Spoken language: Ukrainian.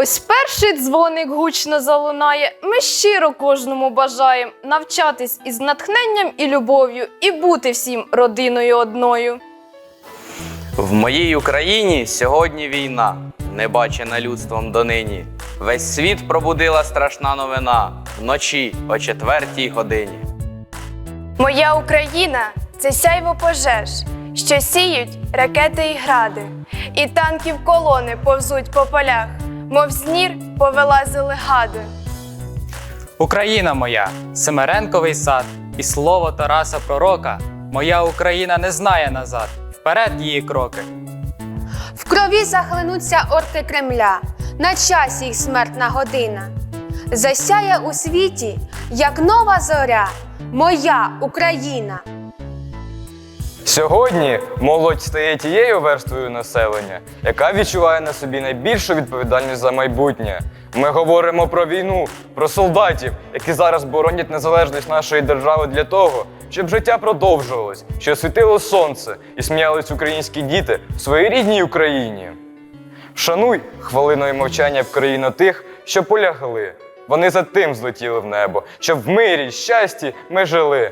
Ось перший дзвоник гучно залунає. Ми щиро кожному бажаємо навчатись із натхненням і любов'ю і бути всім родиною одною. В моїй Україні сьогодні війна, не бачена людством донині. Весь світ пробудила страшна новина вночі о четвертій годині. Моя Україна це сяйво пожеж, що сіють ракети і гради, і танків колони повзуть по полях, мов знір повилазили гади. Україна моя, Семеренковий сад, і слово Тараса Пророка. Моя Україна не знає назад, вперед її кроки. В крові захлинуться орки Кремля, на часі їх смертна година. Засяє у світі, як нова зоря, моя Україна. Сьогодні молодь стає тією верствою населення, яка відчуває на собі найбільшу відповідальність за майбутнє. Ми говоримо про війну, про солдатів, які зараз боронять незалежність нашої держави для того, щоб життя продовжувалось, щоб світило сонце і сміялись українські діти в своїй рідній Україні. Вшануй хвилиною мовчання в країну тих, що полягли. Вони за тим злетіли в небо, щоб в мирі, щасті ми жили.